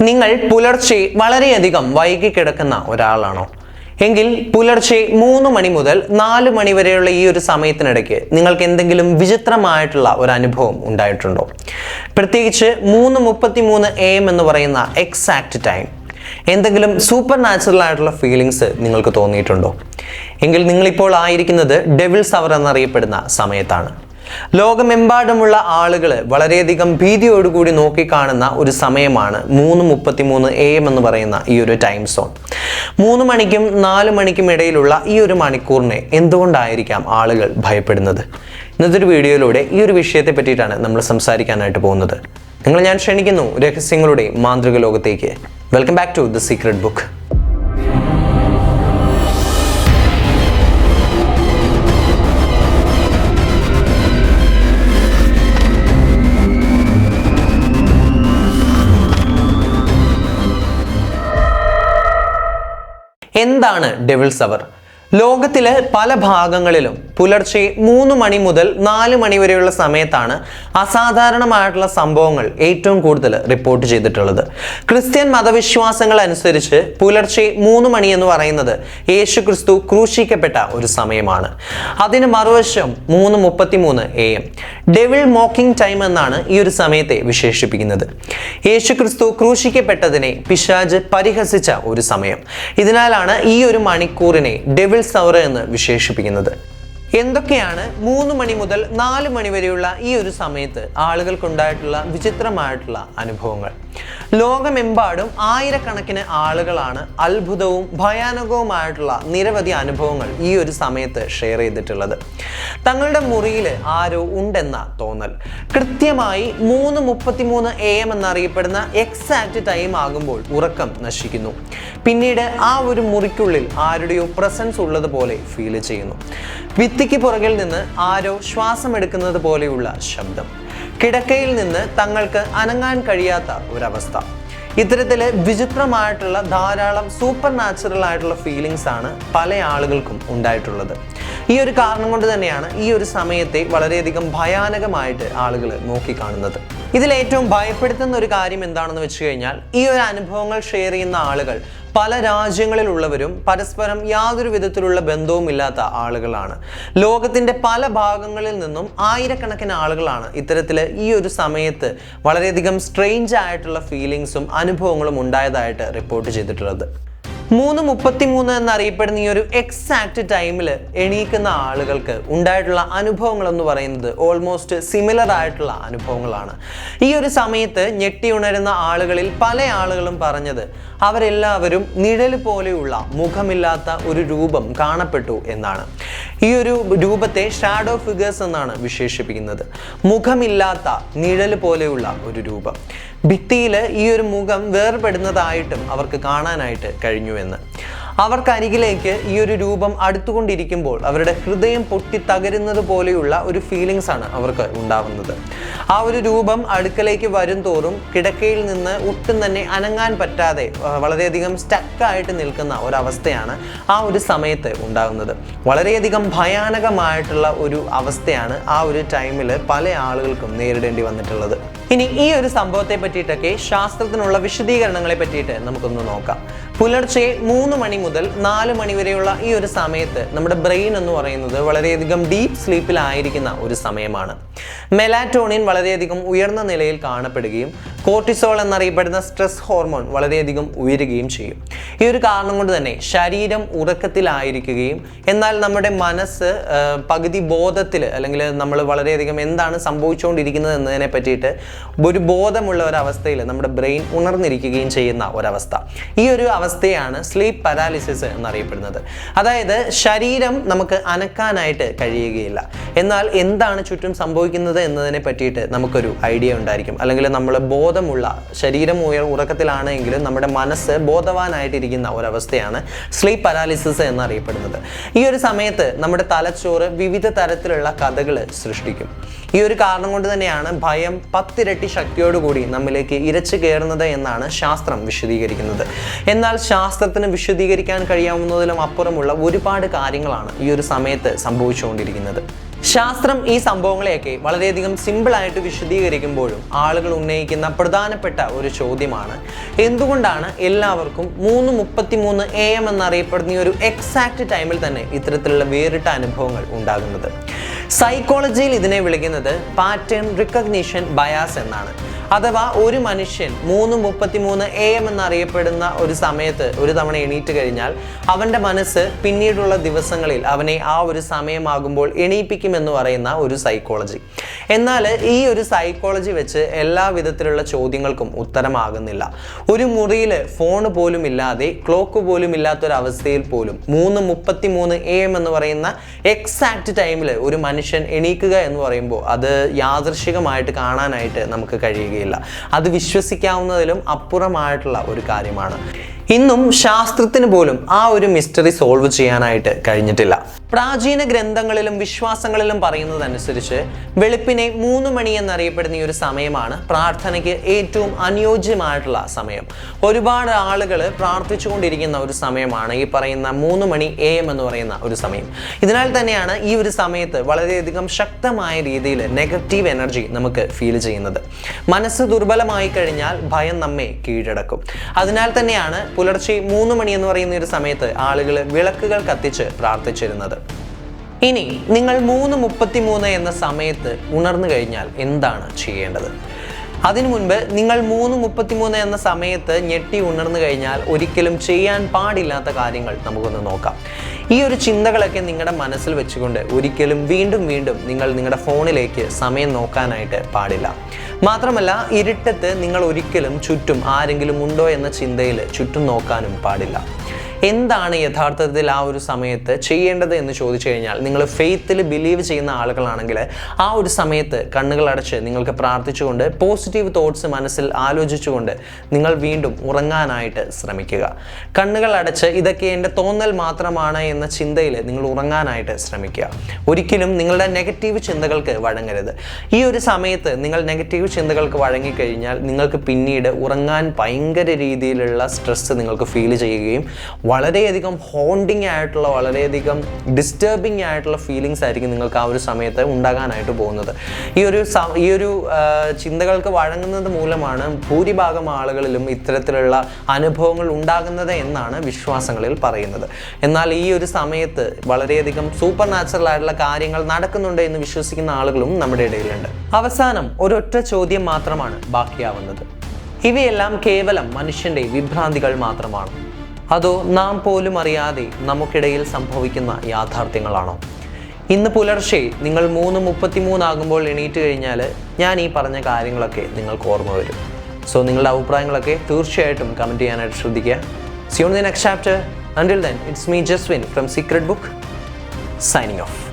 നിങ്ങൾ പുലർച്ചെ വളരെയധികം വൈകി കിടക്കുന്ന ഒരാളാണോ? എങ്കിൽ പുലർച്ചെ മൂന്ന് മണി മുതൽ നാല് മണി വരെയുള്ള ഈ ഒരു സമയത്തിനിടയ്ക്ക് നിങ്ങൾക്ക് എന്തെങ്കിലും വിചിത്രമായിട്ടുള്ള ഒരു അനുഭവം ഉണ്ടായിട്ടുണ്ടോ? പ്രത്യേകിച്ച് മൂന്ന് മുപ്പത്തി മൂന്ന് എ എം എന്ന് പറയുന്ന എക്സാക്ട് ടൈം എന്തെങ്കിലും സൂപ്പർ നാച്ചുറൽ ആയിട്ടുള്ള ഫീലിങ്സ് നിങ്ങൾക്ക് തോന്നിയിട്ടുണ്ടോ? എങ്കിൽ നിങ്ങളിപ്പോൾ ആയിരിക്കുന്നത് ഡെവിൾസ് അവർ എന്നറിയപ്പെടുന്ന സമയത്താണ്. ലോകമെമ്പാടുമുള്ള ആളുകൾ വളരെയധികം ഭീതിയോടുകൂടി നോക്കിക്കാണുന്ന ഒരു സമയമാണ് മൂന്ന് മുപ്പത്തി മൂന്ന് എ എം എന്ന് പറയുന്ന ഈ ഒരു ടൈം സോൺ മൂന്ന് മണിക്കും നാല് മണിക്കും ഇടയിലുള്ള ഈ ഒരു മണിക്കൂറിനെ എന്തുകൊണ്ടായിരിക്കാം ആളുകൾ ഭയപ്പെടുന്നത്? ഇന്നത്തെ ഒരു വീഡിയോയിലൂടെ ഈ ഒരു വിഷയത്തെ പറ്റിയിട്ടാണ് നമ്മൾ സംസാരിക്കാനായിട്ട് പോകുന്നത്. നിങ്ങൾ ഞാൻ ക്ഷണിക്കുന്നു രഹസ്യങ്ങളുടെ മാന്ത്രിക ലോകത്തേക്ക്. Welcome back to the secret book എന്താണ് ഡെവിൾസ് അവർ ലോകത്തിലെ പല ഭാഗങ്ങളിലും പുലർച്ചെ മൂന്ന് മണി മുതൽ നാല് മണി വരെയുള്ള സമയത്താണ് അസാധാരണമായിട്ടുള്ള സംഭവങ്ങൾ ഏറ്റവും കൂടുതൽ റിപ്പോർട്ട് ചെയ്തിട്ടുള്ളത്. ക്രിസ്ത്യൻ മതവിശ്വാസങ്ങൾ അനുസരിച്ച് പുലർച്ചെ മൂന്ന് മണി എന്ന് പറയുന്നത് യേശു ക്രിസ്തു ക്രൂശിക്കപ്പെട്ട ഒരു സമയമാണ്. അതിന് മറുവശം മൂന്ന് മുപ്പത്തി മൂന്ന് A M devil mocking time എന്നാണ് ഈ ഒരു സമയത്തെ വിശേഷിപ്പിക്കുന്നത്. യേശു ക്രിസ്തു ക്രൂശിക്കപ്പെട്ടതിനെ പിശാജ് പരിഹസിച്ച ഒരു സമയം. ഇതിനാലാണ് ഈ ഒരു മണിക്കൂറിനെ ഡെവിൾ സൗർ എന്ന് വിശേഷിപ്പിക്കുന്നത്. എന്തൊക്കെയാണ് മൂന്ന് മണി മുതൽ നാല് മണി വരെയുള്ള ഈ ഒരു സമയത്ത് ആളുകൾക്കുണ്ടായിട്ടുള്ള വിചിത്രമായിട്ടുള്ള അനുഭവങ്ങൾ? ലോകമെമ്പാടും ആയിരക്കണക്കിന് ആളുകളാണ് അത്ഭുതവും ഭയാനകവുമായിട്ടുള്ള നിരവധി അനുഭവങ്ങൾ ഈ ഒരു സമയത്ത് ഷെയർ ചെയ്തിട്ടുള്ളത്. തങ്ങളുടെ മുറിയിൽ ആരോ ഉണ്ടെന്ന തോന്നൽ. കൃത്യമായി മൂന്ന് മുപ്പത്തിമൂന്ന് എ എം എന്നറിയപ്പെടുന്ന എക്സാക്റ്റ് ടൈം ആകുമ്പോൾ ഉറക്കം നശിക്കുന്നു. പിന്നീട് ആ ഒരു മുറിക്കുള്ളിൽ ആരുടെയോ പ്രസൻസ് ഉള്ളതുപോലെ ഫീൽ ചെയ്യുന്നു. ഭിത്തിക്ക് പുറകിൽ നിന്ന് ആരോ ശ്വാസം എടുക്കുന്നത് പോലെയുള്ള ശബ്ദം. കിടക്കയിൽ നിന്ന് തങ്ങൾക്ക് അനങ്ങാൻ കഴിയാത്ത ഒരവസ്ഥ. ഇത്തരത്തിൽ വിചിത്രമായിട്ടുള്ള ധാരാളം സൂപ്പർ നാച്ചുറൽ ആയിട്ടുള്ള ഫീലിങ്സ് ആണ് പല ആളുകൾക്കും ഉണ്ടായിട്ടുള്ളത്. ഈ ഒരു കാരണം കൊണ്ട് തന്നെയാണ് ഈ ഒരു സമയത്തെ വളരെയധികം ഭയാനകമായിട്ട് ആളുകൾ നോക്കിക്കാണുന്നത്. ഇതിൽ ഏറ്റവും ഭയപ്പെടുത്തുന്ന ഒരു കാര്യം എന്താണെന്ന് വെച്ച് കഴിഞ്ഞാൽ ഈ ഒരു അനുഭവങ്ങൾ ഷെയർ ചെയ്യുന്ന ആളുകൾ പല രാജ്യങ്ങളിലുള്ളവരും പരസ്പരം യാതൊരു വിധത്തിലുള്ള ബന്ധവുമില്ലാത്ത ആളുകളാണ്. ലോകത്തിന്റെ പല ഭാഗങ്ങളിൽ നിന്നും ആയിരക്കണക്കിന് ആളുകളാണ് ഇത്തരത്തിൽ ഈ ഒരു സമയത്ത് വളരെയധികം സ്ട്രെയിഞ്ച് ആയിട്ടുള്ള ഫീലിങ്സും അനുഭവങ്ങളും ഉണ്ടായതായിട്ട് റിപ്പോർട്ട് ചെയ്തിട്ടുള്ളത്. മൂന്ന് മുപ്പത്തി മൂന്ന് എന്നറിയപ്പെടുന്ന ഈ ഒരു എക്സാക്ട് ടൈമിൽ എണീക്കുന്ന ആളുകൾക്ക് ഉണ്ടായിട്ടുള്ള അനുഭവങ്ങൾ എന്ന് പറയുന്നത് ഓൾമോസ്റ്റ് സിമിലർ ആയിട്ടുള്ള അനുഭവങ്ങളാണ്. ഈ ഒരു സമയത്ത് ഞെട്ടി ഉണരുന്ന ആളുകളിൽ പല ആളുകളും പറഞ്ഞത് അവരെല്ലാവരും നിഴൽ പോലെയുള്ള മുഖമില്ലാത്ത ഒരു രൂപം കാണപ്പെട്ടു എന്നാണ്. ഈ ഒരു രൂപത്തെ ഷാഡോ ഫിഗേഴ്സ് എന്നാണ് വിശേഷിപ്പിക്കുന്നത്. മുഖമില്ലാത്ത നിഴൽ പോലെയുള്ള ഒരു രൂപം. ഭിത്തിയിൽ ഈ ഒരു മുഖം വേർപെടുന്നതായിട്ടും അവർക്ക് കാണാനായിട്ട് കഴിഞ്ഞു എന്ന്. അവർക്കരികിലേക്ക് ഈ ഒരു രൂപം അടുത്തുകൊണ്ടിരിക്കുമ്പോൾ അവരുടെ ഹൃദയം പൊട്ടി തകരുന്നത് പോലെയുള്ള ഒരു ഫീലിങ്സ് ആണ് അവർക്ക് ഉണ്ടാവുന്നത്. ആ ഒരു രൂപം അടുക്കലേക്ക് വരും തോറും കിടക്കയിൽ നിന്ന് ഒട്ടും തന്നെ അനങ്ങാൻ പറ്റാതെ വളരെയധികം സ്റ്റക്കായിട്ട് നിൽക്കുന്ന ഒരവസ്ഥയാണ് ആ ഒരു സമയത്ത് ഉണ്ടാകുന്നത്. വളരെയധികം ഭയാനകമായിട്ടുള്ള ഒരു അവസ്ഥയാണ് ആ ഒരു ടൈമിൽ പല ആളുകൾക്കും നേരിടേണ്ടി വന്നിട്ടുള്ളത്. ഇനി ഈ ഒരു സംഭവത്തെ പറ്റിയിട്ടൊക്കെ ശാസ്ത്രത്തിനുള്ള വിശദീകരണങ്ങളെ പറ്റിയിട്ട് നമുക്കൊന്ന് നോക്കാം. പുലർച്ചെ മൂന്ന് മണി മുതൽ നാല് മണി വരെയുള്ള ഈ ഒരു സമയത്ത് നമ്മുടെ ബ്രെയിൻ എന്ന് പറയുന്നത് വളരെയധികം ഡീപ്പ് സ്ലീപ്പിലായിരിക്കുന്ന ഒരു സമയമാണ്. മെലാറ്റോണിൻ വളരെയധികം ഉയർന്ന നിലയിൽ കാണപ്പെടുകയും കോർട്ടിസോൾ എന്നറിയപ്പെടുന്ന സ്ട്രെസ് ഹോർമോൺ വളരെയധികം ഉയരുകയും ചെയ്യും. ഈ ഒരു കാരണം കൊണ്ട് തന്നെ ശരീരം ഉറക്കത്തിലായിരിക്കുകയും എന്നാൽ നമ്മുടെ മനസ്സ് പകുതി ബോധത്തിൽ അല്ലെങ്കിൽ നമ്മൾ വളരെയധികം എന്താണ് സംഭവിച്ചുകൊണ്ടിരിക്കുന്നത് എന്നതിനെ പറ്റിയിട്ട് ഒരു ബോധമുള്ള ഒരവസ്ഥയിൽ നമ്മുടെ ബ്രെയിൻ ഉണർന്നിരിക്കുകയും ചെയ്യുന്ന ഒരവസ്ഥ. ഈ ഒരു അവസ്ഥയാണ് സ്ലീപ്പ് പാരാലിസിസ് എന്നറിയപ്പെടുന്നത്. അതായത് ശരീരം നമുക്ക് അനക്കാനായിട്ട് കഴിയുകയില്ല. എന്നാൽ എന്താണ് ചുറ്റും സംഭവിക്കുന്നത് എന്നതിനെ പറ്റിയിട്ട് നമുക്കൊരു ഐഡിയ ഉണ്ടായിരിക്കും. അല്ലെങ്കിൽ നമ്മൾ ബോധമുള്ള ശരീരം ഉറക്കത്തിലാണെങ്കിലും നമ്മുടെ മനസ്സ് ബോധവാനായിട്ടിരിക്കുന്ന ഒരവസ്ഥയാണ് സ്ലീപ്പ് പരാലിസിസ് എന്നറിയപ്പെടുന്നത്. ഈ ഒരു സമയത്ത് നമ്മുടെ തലച്ചോറ് വിവിധ തരത്തിലുള്ള കഥകൾ സൃഷ്ടിക്കും. ഈ ഒരു കാരണം കൊണ്ട് തന്നെയാണ് ഭയം പത്തിരട്ടി ശക്തിയോടുകൂടി നമ്മിലേക്ക് ഇരച്ചു കയറുന്നത് എന്നാണ് ശാസ്ത്രം വിശദീകരിക്കുന്നത്. എന്നാൽ ശാസ്ത്രത്തിന് വിശദീകരിക്കാൻ കഴിയാവുന്നതിലും അപ്പുറമുള്ള ഒരുപാട് കാര്യങ്ങളാണ് ഈ ഒരു സമയത്ത് സംഭവിച്ചുകൊണ്ടിരിക്കുന്നത്. ശാസ്ത്രം ഈ സംഭവങ്ങളെയൊക്കെ വളരെയധികം സിമ്പിളായിട്ട് വിശദീകരിക്കുമ്പോഴും ആളുകൾ ഉന്നയിക്കുന്ന പ്രധാനപ്പെട്ട ഒരു ചോദ്യമാണ്. എന്തുകൊണ്ടാണ് എല്ലാവർക്കും മൂന്ന് മുപ്പത്തി മൂന്ന് എ എം എന്നറിയപ്പെടുന്ന ഒരു എക്സാക്ട് ടൈമിൽ തന്നെ ഇത്തരത്തിലുള്ള വേറിട്ട അനുഭവങ്ങൾ ഉണ്ടാകുന്നത്? സൈക്കോളജിയിൽ ഇതിനെ വിളിക്കുന്നത് പാറ്റേൺ റിക്കഗ്നീഷൻ ബയാസ് എന്നാണ്. അഥവാ ഒരു മനുഷ്യൻ മൂന്ന് മുപ്പത്തി മൂന്ന് എ എം എന്നറിയപ്പെടുന്ന ഒരു സമയത്ത് ഒരു തവണ എണീറ്റ് കഴിഞ്ഞാൽ അവന്റെ മനസ്സ് പിന്നീടുള്ള ദിവസങ്ങളിൽ അവനെ ആ ഒരു സമയമാകുമ്പോൾ എണീപ്പിക്കുമെന്ന് പറയുന്ന ഒരു സൈക്കോളജി എന്നാൽ ഈ ഒരു സൈക്കോളജി വെച്ച് എല്ലാ വിധത്തിലുള്ള ചോദ്യങ്ങൾക്കും ഉത്തരമാകുന്നില്ല. ഒരു മുറിയിൽ ഫോൺ പോലും ഇല്ലാതെ ക്ലോക്ക് പോലും ഇല്ലാത്തൊരവസ്ഥയിൽ പോലും മൂന്ന് മുപ്പത്തി മൂന്ന് എ എം എന്ന് പറയുന്ന എക്സാക്ട് ടൈമിൽ ഒരു മനുഷ്യൻ എണീക്കുക എന്ന് പറയുമ്പോൾ അത് യാദൃശികമായിട്ട് കാണാനായിട്ട് നമുക്ക് കഴിയുകയില്ല അത് വിശ്വസിക്കാവുന്നതിലും അപ്പുറമായിട്ടുള്ള ഒരു കാര്യമാണ്. ഇന്നും ശാസ്ത്രത്തിന് പോലും ആ ഒരു മിസ്റ്ററി സോൾവ് ചെയ്യാനായിട്ട് കഴിഞ്ഞിട്ടില്ല. പ്രാചീന ഗ്രന്ഥങ്ങളിലും വിശ്വാസങ്ങളിലും പറയുന്നതനുസരിച്ച് വെളുപ്പിനെ മൂന്ന് മണി എന്നറിയപ്പെടുന്ന ഈ ഒരു സമയമാണ് പ്രാർത്ഥനയ്ക്ക് ഏറ്റവും അനുയോജ്യമായിട്ടുള്ള സമയം. ഒരുപാട് ആളുകൾ പ്രാർത്ഥിച്ചുകൊണ്ടിരിക്കുന്ന ഒരു സമയമാണ് ഈ പറയുന്ന മൂന്ന് മണി എ എം എന്ന് പറയുന്ന ഒരു സമയം. ഇതിനാൽ തന്നെയാണ് ഈ ഒരു സമയത്ത് വളരെയധികം ശക്തമായ രീതിയിൽ നെഗറ്റീവ് എനർജി നമുക്ക് ഫീൽ ചെയ്യുന്നത്. മനസ്സ് ദുർബലമായി കഴിഞ്ഞാൽ ഭയം നമ്മെ കീഴടക്കും. അതിനാൽ തന്നെയാണ് പുലർച്ചെ മൂന്ന് മണി എന്ന് പറയുന്ന ഒരു സമയത്ത് ആളുകൾ വിളക്കുകൾ കത്തിച്ച് പ്രാർത്ഥിച്ചിരുന്നത്. ഇനി നിങ്ങൾ മൂന്ന് മുപ്പത്തി മൂന്ന് എന്ന സമയത്ത് ഉണർന്നു കഴിഞ്ഞാൽ എന്താണ് ചെയ്യേണ്ടത്? അതിനു മുൻപ് നിങ്ങൾ മൂന്ന് മുപ്പത്തിമൂന്ന് എന്ന സമയത്ത് ഞെട്ടി ഉണർന്നു കഴിഞ്ഞാൽ ഒരിക്കലും ചെയ്യാൻ പാടില്ലാത്ത കാര്യങ്ങൾ നമുക്കൊന്ന് നോക്കാം. ഈ ഒരു ചിന്തകളൊക്കെ നിങ്ങളുടെ മനസ്സിൽ വെച്ചുകൊണ്ട് ഒരിക്കലും വീണ്ടും വീണ്ടും നിങ്ങൾ നിങ്ങളുടെ ഫോണിലേക്ക് സമയം നോക്കാനായിട്ട് പാടില്ല. മാത്രമല്ല ഇരുട്ടത്ത് നിങ്ങൾ ഒരിക്കലും ചുറ്റും ആരെങ്കിലും ഉണ്ടോ എന്ന ചിന്തയിൽ ചുറ്റും നോക്കാനും പാടില്ല. എന്താണ് യഥാർത്ഥത്തിൽ ആ ഒരു സമയത്ത് ചെയ്യേണ്ടത് എന്ന് ചോദിച്ചു കഴിഞ്ഞാൽ നിങ്ങൾ ഫെയ്ത്തിൽ ബിലീവ് ചെയ്യുന്ന ആളുകളാണെങ്കിൽ ആ ഒരു സമയത്ത് കണ്ണുകൾ അടച്ച് നിങ്ങൾക്ക് പ്രാർത്ഥിച്ചുകൊണ്ട് പോസിറ്റീവ് തോട്ട്സ് മനസ്സിൽ ആലോചിച്ചുകൊണ്ട് നിങ്ങൾ വീണ്ടും ഉറങ്ങാനായിട്ട് ശ്രമിക്കുക. കണ്ണുകൾ അടച്ച് ഇതൊക്കെ എന്റെ തോന്നൽ മാത്രമാണ് എന്ന ചിന്തയിൽ നിങ്ങൾ ഉറങ്ങാനായിട്ട് ശ്രമിക്കുക. ഒരിക്കലും നിങ്ങളുടെ നെഗറ്റീവ് ചിന്തകൾക്ക് വഴങ്ങരുത്. ഈ ഒരു സമയത്ത് നിങ്ങൾ നെഗറ്റീവ് ചിന്തകൾക്ക് വഴങ്ങിക്കഴിഞ്ഞാൽ നിങ്ങൾക്ക് പിന്നീട് ഉറങ്ങാൻ ഭയങ്കര രീതിയിലുള്ള സ്ട്രെസ് നിങ്ങൾക്ക് ഫീൽ ചെയ്യുകയും വളരെയധികം ഹോണ്ടിങ് ആയിട്ടുള്ള വളരെയധികം ഡിസ്റ്റർബിങ് ആയിട്ടുള്ള ഫീലിങ്സ് ആയിരിക്കും നിങ്ങൾക്ക് ആ ഒരു സമയത്ത് ഉണ്ടാകാനായിട്ട് പോകുന്നത്. ഈ ഒരു ഈ ഒരു ചിന്തകൾക്ക് വഴങ്ങുന്നത് മൂലമാണ് ഭൂരിഭാഗം ആളുകളിലും ഇത്തരത്തിലുള്ള അനുഭവങ്ങൾ ഉണ്ടാകുന്നത് എന്നാണ് വിശ്വാസങ്ങളിൽ പറയുന്നത്. എന്നാൽ ഈ ഒരു സമയത്ത് വളരെയധികം സൂപ്പർ നാച്ചുറൽ ആയിട്ടുള്ള കാര്യങ്ങൾ നടക്കുന്നുണ്ട് എന്ന് വിശ്വസിക്കുന്ന ആളുകളും നമ്മുടെ ഇടയിലുണ്ട്. അവസാനം ഒരൊറ്റ ചോദ്യം മാത്രമാണ് ബാക്കിയാവുന്നത്. ഇവയെല്ലാം കേവലം മനുഷ്യന്റെ വിഭ്രാന്തികൾ മാത്രമാണ്. അതോ നാം പോലും അറിയാതെ നമുക്കിടയിൽ സംഭവിക്കുന്ന യാഥാർത്ഥ്യങ്ങളാണോ? ഇന്ന് പുലർച്ചെ നിങ്ങൾ മൂന്ന് മുപ്പത്തിമൂന്നാകുമ്പോൾ എണീറ്റ് കഴിഞ്ഞാൽ ഞാൻ ഈ പറഞ്ഞ കാര്യങ്ങളൊക്കെ നിങ്ങൾക്ക് ഓർമ്മ വരും. സോ നിങ്ങളുടെ അഭിപ്രായങ്ങളൊക്കെ തീർച്ചയായിട്ടും കമന്റ് ചെയ്യാനായിട്ട് ശ്രദ്ധിക്കുക. See you on the next chapter until then it's me Jaswin from secret book signing off